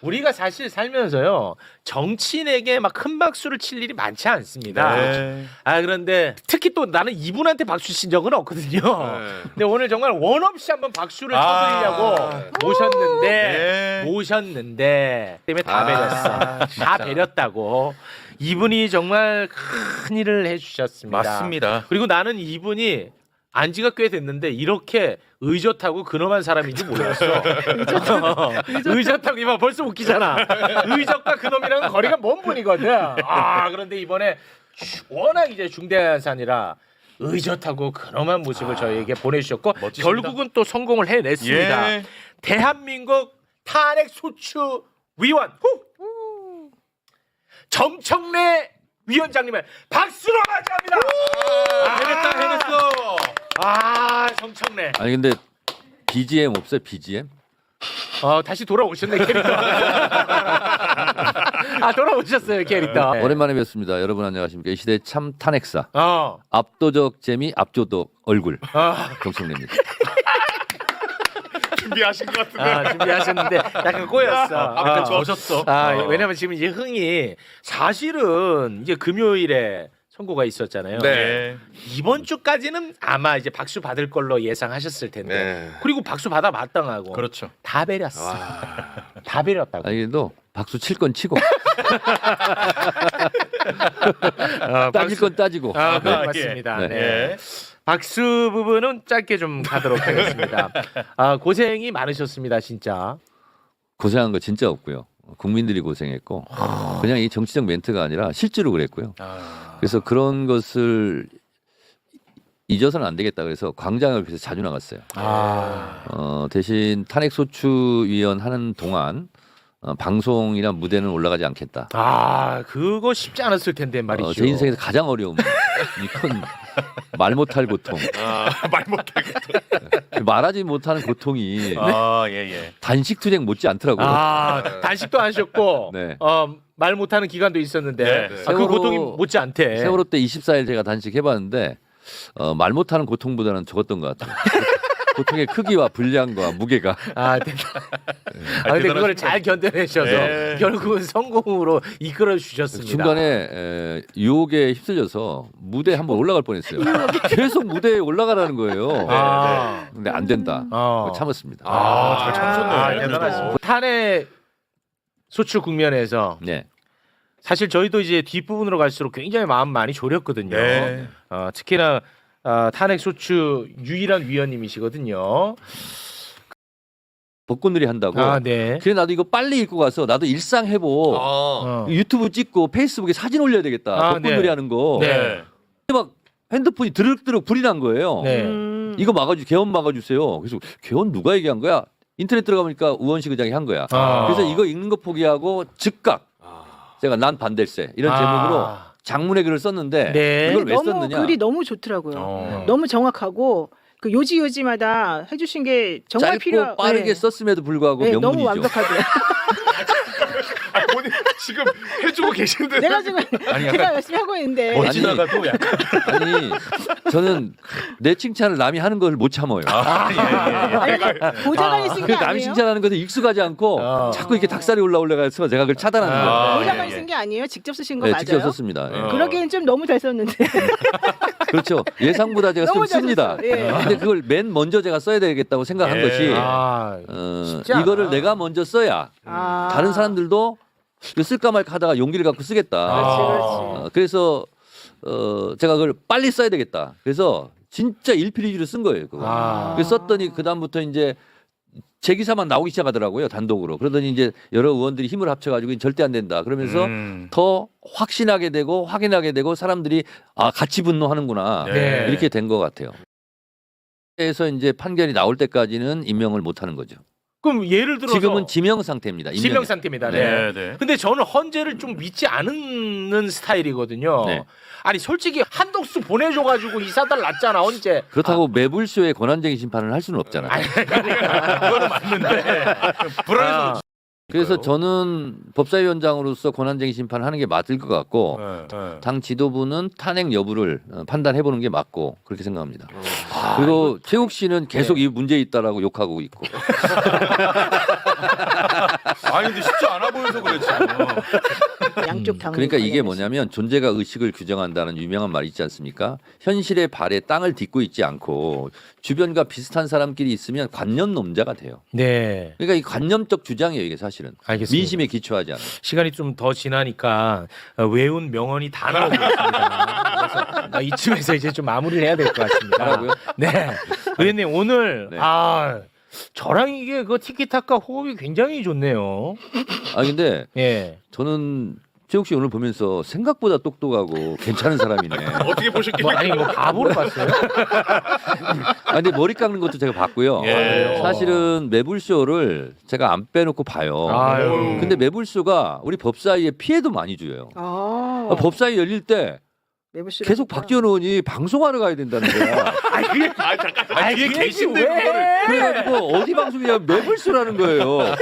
우리가 사실 살면서요 정치인에게 막 큰 박수를 칠 일이 많지 않습니다. 네. 아 그런데 특히 또 나는 이분한테 박수 친 적은 없거든요. 근데 오늘 정말 원 없이 한번 박수를 아. 쳐드리려고 모셨는데 네. 모셨는데 때문에 다 아, 배렸어. 진짜. 다 배렸다고. 이분이 정말 큰 일을 해주셨습니다. 맞습니다. 그리고 나는 이분이 안지가 꽤 됐는데 이렇게 의젓하고 근엄한 사람인지 몰랐어. 의젓하고 이봐 벌써 웃기잖아. 의젓과 근엄이랑은 거리가 먼 분이거든. 아 그런데 이번에 워낙 이제 중대한 산이라 의젓하고 근엄한 모습을 저희에게 보내주셨고 멋지십니다. 결국은 또 성공을 해냈습니다. 예. 대한민국 탄핵 소추 위원 후! 정청래 위원장님을 박수로 맞이합니다. 아. 아 정청래. 아니 근데 BGM 없어요 BGM? 어 다시 돌아오셨네 캐릭터. 아 돌아오셨어요 캐릭터. 네. 오랜만에 뵙습니다. 여러분 안녕하십니까? 이 시대 참 탄핵사 어. 압도적 재미 압도적 얼굴 아, 정청래입니다. 준비하신 것 같은데. 아, 준비하셨는데 약간 꼬였어. 아, 져셨어. 아, 어. 왜냐면 지금 이제 흥이 사실은 이제 금요일에 선고가 있었잖아요. 네. 이번 주까지는 아마 이제 박수 받을 걸로 예상하셨을 텐데. 네. 그리고 박수 받아 마땅하고 그렇죠. 다 배렸어. 다 배렸다고. 아니 그래도 박수 칠 건 치고 아, 따질 건 따지고 아, 네, 아, 예. 맞습니다. 네. 네. 예. 박수 부분은 짧게 좀 가도록 하겠습니다. 아, 고생이 많으셨습니다, 진짜. 고생한 거 진짜 없고요. 국민들이 고생했고 그냥 이 정치적 멘트가 아니라 실제로 그랬고요. 아. 그래서 그런 것을 잊어서는 안 되겠다 그래서 광장을 그래서 자주 나갔어요. 아, 어, 대신 탄핵 소추위원 하는 동안 어, 방송이나 무대는 올라가지 않겠다. 아, 그거 쉽지 않았을 텐데 말이죠. 어, 제 인생에서 가장 어려운 이큰 말 못할 고통, 아, 말 못해. 말하지 못하는 고통이 아, 예, 예. 단식 투쟁 못지 않더라고요. 아, 단식도 하셨고, 네. 어, 말 못하는 기간도 있었는데, 네, 네. 아, 그 세월호- 고통이 못지 않대. 세월호 때 24일 제가 단식 해봤는데 어, 말 못하는 고통보다는 적었던 것 같아요. 고통의 크기와 분량과 무게가 아, 대단. 아, 근데 그걸 잘 견뎌내셔서 네. 결국은 성공으로 이끌어 주셨습니다. 중간에 에, 유혹에 휩쓸려서 무대 에 한번 올라갈 뻔했어요. 계속 무대에 올라가라는 거예요. 아, 근데 안 된다. 어. 참았습니다. 아, 잘 참으셨네. 아. 대단하십니다. 탄핵 소추 국면에서 네. 사실 저희도 이제 뒷부분으로 갈수록 굉장히 마음 많이 졸였거든요. 네. 어, 특히나 어, 탄핵 소추 유일한 위원님이시거든요. 복권놀이 한다고. 아, 네. 그래 나도 이거 빨리 읽고 가서 나도 일상 해보. 아. 어. 유튜브 찍고 페이스북에 사진 올려야 되겠다. 아, 복권놀이 네. 하는 거. 네. 막 핸드폰이 드륵드륵 불이 난 거예요. 네. 음. 이거 막아주 개헌 막아주세요. 그래서 개헌 누가 얘기한 거야? 인터넷 들어가보니까 우원식 의장이 한 거야. 아. 그래서 이거 읽는 거 포기하고 즉각 제가 난 반댈세 이런 아. 제목으로 장문의 글을 썼는데 네. 이걸 왜 너무 썼느냐? 글이 너무 좋더라고요. 어. 너무 정확하고 그 요지 요지마다 해주신 게 정말 짧고 필요. 빠르게 네. 썼음에도 불구하고 네, 너무 명문이죠. 아, 본인 지금 해주고 계시는데. 내가 지금 아니, 제가 약간 열심히 하고 있는데 아니, 멋지다가도 약간. 아니 저는 내 칭찬을 남이 하는 걸 못 참아요. 아, 예, 예, 예. 아니, 보좌관이 쓴그게 남이 아니에요. 칭찬하는 것에 익숙하지 않고 어. 자꾸 이렇게 닭살이 올라올라가서 제가 그걸 차단하는 거예요. 아, 보좌관이 예, 예. 쓴게 아니에요. 직접 쓰신 거 네, 맞아요. 직접 썼습니다. 예. 어. 그러기엔 좀 너무 잘 썼는데. 그렇죠. 예상보다 제가 좀 너무 잘 씁니다. 썼어요. 예. 근데 그걸 맨 먼저 제가 써야 되겠다고 생각한 예. 것이 아, 어, 쉽지 않아. 이거를 내가 먼저 써야 아. 다른 사람들도 이거 쓸까 말까 하다가 용기를 갖고 쓰겠다. 그렇지, 그렇지. 어, 그래서 어, 제가 그걸 빨리 써야 되겠다. 그래서 진짜 일필이지로 쓴 거예요. 그거. 아. 그래서 썼더니 그 다음부터 이제 제 기사만 나오기 시작하더라고요 단독으로. 그러더니 이제 여러 의원들이 힘을 합쳐가지고 이건 절대 안 된다. 그러면서 음. 더 확신하게 되고 확인하게 되고 사람들이 아 같이 분노하는구나 네. 이렇게 된 것 같아요. 그래서 이제 판결이 나올 때까지는 임명을 못 하는 거죠. 그럼 예를 들어서 지금은 지명 상태입니다. 임명이. 지명 상태입니다. 네. 네, 네. 근데 저는 헌재를 좀 믿지 않는 스타일이거든요. 네. 아니 솔직히 한독수 보내줘가지고 이사달 났잖아 언제? 그렇다고 매불쇼의 권한쟁의 심판을 할 수는 없잖아요. 아니 그거는 맞는데 불안해서 아. 그래서 저는 법사위원장으로서 권한쟁의 심판을 하는 게 맞을 것 같고 네, 네. 당 지도부는 탄핵 여부를 어, 판단해 보는 게 맞고 그렇게 생각합니다. 아, 그리고 최욱 씨는 계속 네. 이 문제 있다라고 욕하고 있고 아니 근데 쉽지 않아 보여서 그래 지금. 양쪽 당. 그러니까 이게 뭐냐면 존재가 의식을 규정한다는 유명한 말이 있지 않습니까? 현실의 발에 땅을 딛고 있지 않고 주변과 비슷한 사람끼리 있으면 관념론자가 돼요. 네. 그러니까 이 관념적 주장이에요 이게 사실 은 알겠습니다. 민심에 기초하지 않아요. 시간이 좀 더 지나니까 어, 외운 명언이 다 나오고 있습니다. 그래서 어, 이쯤에서 이제 좀 마무리를 해야 될 것 같습니다. 하라고요? 네. 의원님 오늘 네. 아 저랑 이게 그 티키타카 호흡이 굉장히 좋네요. 아 근데 예. 저는 최욱 씨 오늘 보면서 생각보다 똑똑하고 괜찮은 사람이네. 어떻게 보셨길래? 뭐 아니 뭐 바보로 봤어요? 아 근데 머리 깎는 것도 제가 봤고요. 예. 사실은 매불쇼를 제가 안 빼놓고 봐요. 아유. 근데 매불쇼가 우리 법사위에 피해도 많이 줘요. 아, 아, 법사위 열릴 때 계속. 박지원 의원이 방송하러 가야 된다는 거야. 아니 그게 아 잠깐. 아니, 아, 뒤에 그게 계신데 왜? 그거를. 그래가지고 어디 방송이야 매불쇼라는 거예요.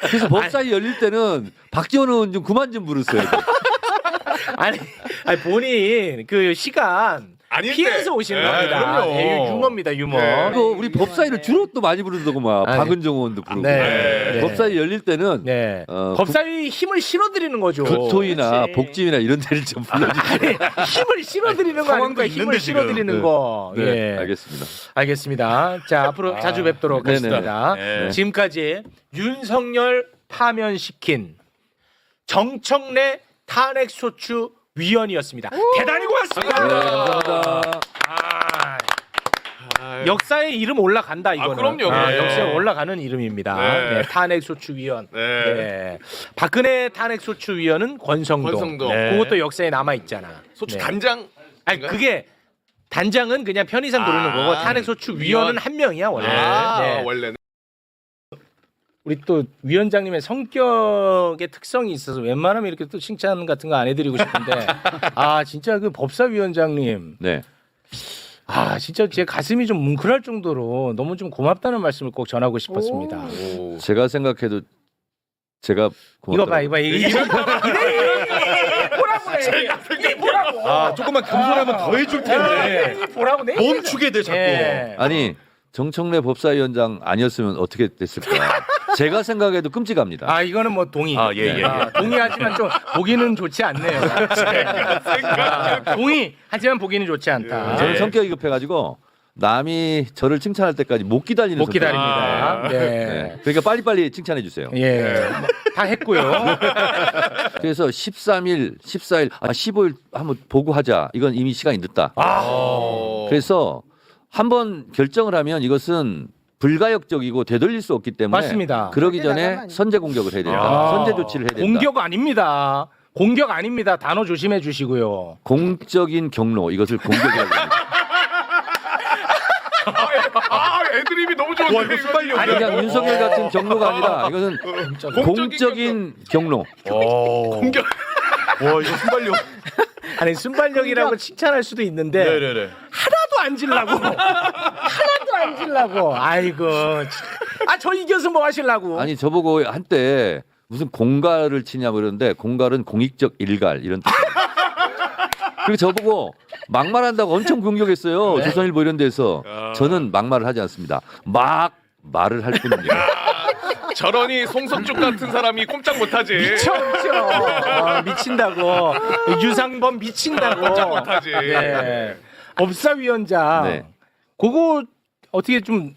그래서 법사위 열릴 때는 박지원 의원 좀 그만 좀 부르세요. 아니, 아니 본인 그 시간 아닐 피해서 때. 오시는 예, 겁니다. 그럼요. 네, 유머입니다, 유머. 네. 이거 우리 법사위를 주로 또 많이 부르더구만. 아니. 박은정 의원도 부르고. 네. 네. 법사위 열릴 때는 네. 어, 법사위 힘을 실어드리는 거죠. 국토위나 그치. 복지위나 이런 데를 좀 불러주세요. 힘을 실어드리는 거 아닙니까? 있는데, 힘을 지금. 실어드리는 네. 거. 네, 예. 알겠습니다. 알겠습니다. 자, 앞으로 아, 자주 뵙도록 네네. 하겠습니다. 네. 지금까지 윤석열 파면시킨 정청래 탄핵소추 위원이었습니다. 대단히 고맙습니다. 네, 감사합니다. 아, 아, 역사에 이름 올라간다 이거는. 아, 그럼요. 아, 네. 역사에 올라가는 이름입니다. 네. 네, 탄핵 소추 위원. 네. 네. 박근혜 탄핵 소추 위원은 권성동. 권성동. 네. 그것도 역사에 남아 있잖아. 소추 네. 단장. 아니 그게 단장은 그냥 편의상 부르는 아, 거고 탄핵 소추 위원은 위원. 한 명이야 원래. 아 네. 원래는. 우리 또 위원장님의 성격의 특성이 있어서 웬만하면 이렇게 또 칭찬 같은 거 안 해드리고 싶은데 아 진짜 그 법사위원장님 네. 아 진짜 제 가슴이 좀 뭉클할 정도로 너무 좀 고맙다는 말씀을 꼭 전하고 싶었습니다. 오. 제가 생각해도 제가 이거 봐 고맙더라고요. 이거 봐 이게 보라고 해. 보라고. 아 조금만 겸손하면 더 해줄 텐데. 네. 보라고 내. 멈추게 돼 자꾸. 예. 아니 정청래 법사위원장 아니었으면 어떻게 됐을까? 제가 생각해도 끔찍합니다. 아 이거는 뭐 동의. 아, 예, 예, 예. 아, 동의하지만 좀 보기는 좋지 않네요. 아, 동의 하지만 보기는 좋지 않다. 저는 예. 성격이 급해가지고 남이 저를 칭찬할 때까지 못 기다리는 못 성격. 기다립니다. 아, 네. 네. 그러니까 빨리빨리 칭찬해 주세요. 예. 다 했고요. 그래서 13일, 14일, 아 15일 한번 보고 하자. 이건 이미 시간이 늦다. 아, 어. 그래서 한번 결정을 하면 이것은 불가역적이고 되돌릴 수 없기 때문에 맞습니다. 그러기 전에 선제 공격을 해야 된다. 아. 선제 조치를 해야 된다. 공격 아닙니다. 공격 아닙니다. 단어 조심해 주시고요. 공적인 경로 이것을 공격해야 됩니다. 아 애드립이 너무 좋은데. 와, 이거. 아니, 그냥 윤석열 같은 경로가 아니라 이것은 공적인 경로. 공격. 와 이거 순발력. 아니 순발력이라고 칭찬할 수도 있는데 네네네. 하나도 안 질라고. 질라고. 아이고. 아 저 이겨서 뭐 하실라고? 아니 저보고 한때 무슨 공갈을 치냐 그러는데 공갈은 공익적 일갈 이런 뜻. 그리고 저보고 막말한다고 엄청 공격했어요. 조선일보 이런 데서 아. 저는 막말을 하지 않습니다. 막 말을 할 뿐입니다. 저런이 송석죽 같은 사람이 꼼짝 못하지. 미쳐 미쳐. 어, 미친다고. 유상범 미친다고. 꼼짝 못하지. 네. 법사위원장. 네. 그거 어떻게 좀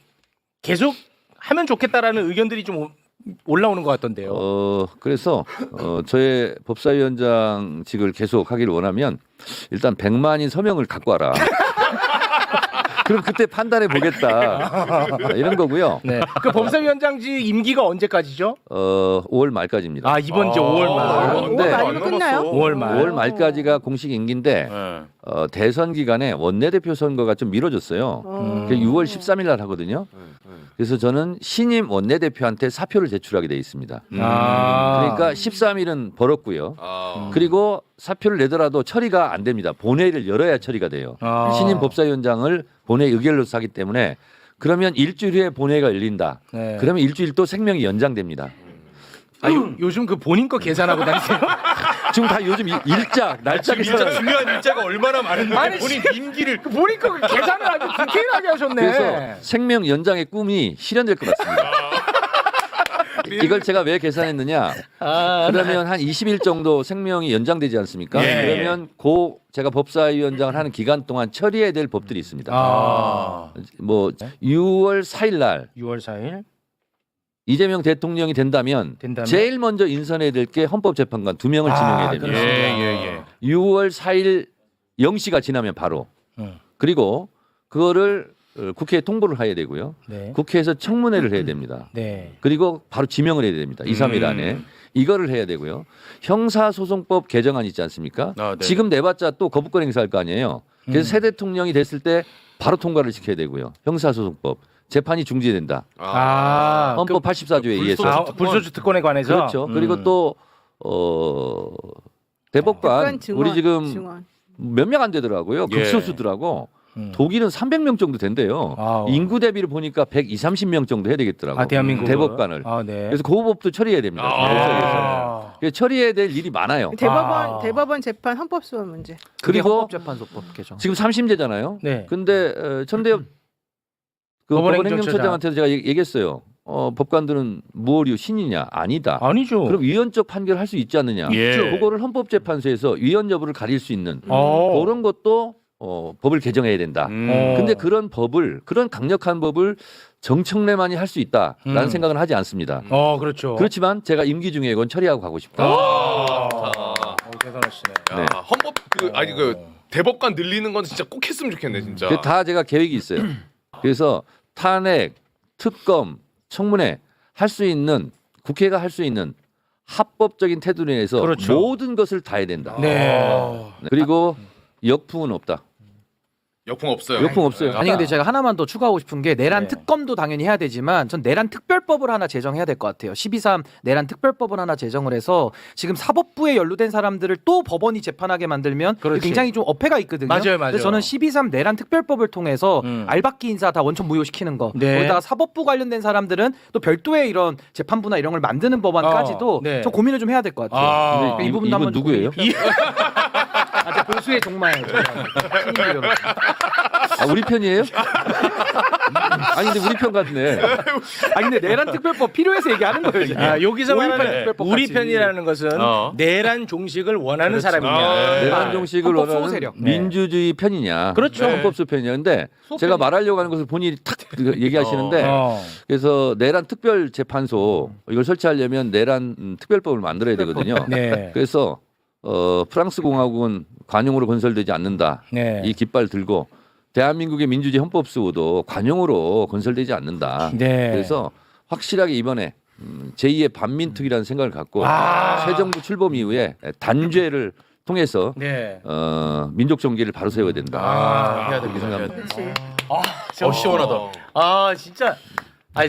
계속 하면 좋겠다라는 의견들이 좀 오- 올라오는 것 같던데요. 어 그래서 어, 저의 법사위원장직을 계속 하기를 원하면 일단 100만인 서명을 갖고 와라. 그럼 그때 판단해 보겠다 이런 거고요. 네. 그 법사위원장직 임기가 언제까지죠? 어 5월 말까지입니다. 아 이번 이제 5월 말. 어, 네. 말이면 끝나요? 5월 말. 5월 말까지가 공식 임기인데 네. 어, 대선 기간에 원내대표 선거가 좀 미뤄졌어요. 어. 그게 6월 13일 날 하거든요. 그래서 저는 신임 원내대표한테 사표를 제출하게 돼 있습니다. 아. 그러니까 13일은 벌었고요. 아. 그리고 사표를 내더라도 처리가 안 됩니다. 본회의를 열어야 처리가 돼요. 아. 신임 법사위원장을 본회의 의결로서 하기 때문에 그러면 일주일 후에 본회의가 열린다. 네. 그러면 일주일 또 생명이 연장됩니다. 아, 요, 요즘 그 본인 거 계산하고 다니세요? 지금 다 요즘 일- 일자 날짜 진짜 중요한 일자가 얼마나 많은데 아니, 본인 씨. 임기를 그 본인 거 계산을 아주 디테일하게 하셨네. 그래서 생명 연장의 꿈이 실현될 것 같습니다. 이걸 제가 왜 계산했느냐? 아, 그러면 한 20일 정도 생명이 연장되지 않습니까? 예. 그러면 고 제가 법사위원장을 하는 기간 동안 처리해야 될 법들이 있습니다. 아, 뭐 6월 4일 날 6월 4일 이재명 대통령이 된다면, 된다면? 제일 먼저 인선해야 될 게 헌법재판관 두 명을 아, 지명해야 됩니다. 그렇습니다. 예 예 예. 6월 4일 0시가 지나면 바로 음. 그리고 그거를 어, 국회에 통보를 해야 되고요. 네. 국회에서 청문회를 해야 됩니다. 네. 그리고 바로 지명을 해야 됩니다. 2, 3일 음. 안에. 이거를 해야 되고요. 형사소송법 개정안 있지 않습니까? 아, 네. 지금 내봤자 또 거부권 행사할 거 아니에요. 그래서 음. 새 대통령이 됐을 때 바로 통과를 시켜야 되고요. 형사소송법. 재판이 중지된다. 아, 헌법 84조에 의해서. 아, 불소주 특권에 관해서 그렇죠. 음. 그리고 또 어, 대법관 증언, 우리 지금 증언. 몇 명 안 되더라고요. 예. 극소수더라고. 음. 독일은 300명 정도 된대요. 아우. 인구 대비를 보니까 120, 30명 정도 해야 되겠더라고. 아, 대한민국 대법관을. 아, 네. 그래서 그 법도 처리해야 됩니다. 아. 법사위에서. 아. 그래서 처리해야 될 일이 많아요. 대법원 아. 대법원 재판 헌법소원 문제. 그리고 헌법재판소법 개정. 지금 3심제잖아요. 네. 근데 어, 천대엽 그 법원 법원 행정처장. 행정처장한테도 제가 얘기- 얘기했어요. 어, 법관들은 무오류 신이냐 아니다. 아니죠. 그럼 위헌적 판결할 수 있지 않느냐. 예. 그거를 헌법재판소에서 위헌 여부를 가릴 수 있는 어. 그런 것도 어, 법을 개정해야 된다. 음. 어. 근데 그런 법을 그런 강력한 법을 정청래만이 할 수 있다라는 음. 생각은 하지 않습니다. 어, 그렇죠. 그렇지만 제가 임기 중에 이건 처리하고 가고 싶다. 아. 아. 어, 대단하시네. 야, 네. 헌법 그 아니 그 대법관 늘리는 건 진짜 꼭 했으면 좋겠네 진짜. 그다 제가 계획이 있어요. 그래서 탄핵, 특검, 청문회 할 수 있는 국회가 할 수 있는 합법적인 테두리 내에서 그렇죠. 모든 것을 다 해야 된다. 네. 그리고 역풍은 없다. 역풍 없어요. 역풍 없어요. 아니 근데 제가 하나만 더 추가하고 싶은 게 내란 네. 특검도 당연히 해야 되지만 전 내란 특별법을 하나 제정해야 될 것 같아요. 12.3 내란 특별법을 하나 제정을 해서 지금 사법부에 연루된 사람들을 또 법원이 재판하게 만들면 그렇지. 굉장히 좀 어폐가 있거든요. 맞아요, 맞아요. 그래서 저는 12.3 내란 특별법을 통해서 음. 알박기 인사 다 원천 무효시키는 거. 네. 거기다가 사법부 관련된 사람들은 또 별도의 이런 재판부나 이런 걸 만드는 법안까지도 어, 네. 좀 고민을 좀 해야 될 것 같아요. 아. 근데 이 이, 부분도 이분 한번 좀 누구예요? 아, 제 보수의. 신인들 여러분. 아, 우리 편이에요? 아니 근데 우리 편 같네. 아니 근데 내란 특별법 필요해서 얘기하는 거예요. 지금. 아, 여기서 5.18 말하는 특별법 우리 같이. 편이라는 것은 어. 내란 종식을 원하는 아, 사람이냐. 네. 내란 종식을 헌법 원하는 수호 세력. 네. 민주주의 편이냐, 그렇죠. 헌법수 편이냐. 근데 제가 말하려고 하는 것을 본인이 탁 얘기하시는데 어. 그래서 내란 특별 재판소 이걸 설치하려면 내란 음, 특별법을 만들어야 되거든요. 네. 그래서 어, 프랑스 공화국은 관용으로 건설되지 않는다. 네. 이 깃발 들고 대한민국의 민주주의 헌법수호도 관용으로 건설되지 않는다. 네. 그래서 확실하게 이번에 음, 제2의 반민특위라는 생각을 갖고 아. 새 정부 출범 이후에 단죄를 통해서 네. 어, 민족 정기를 바로 세워야 된다. 아, 해야 그렇게 됩니다. 생각합니다. 그렇지. 아, 어, 시원하다. 아, 진짜. 아,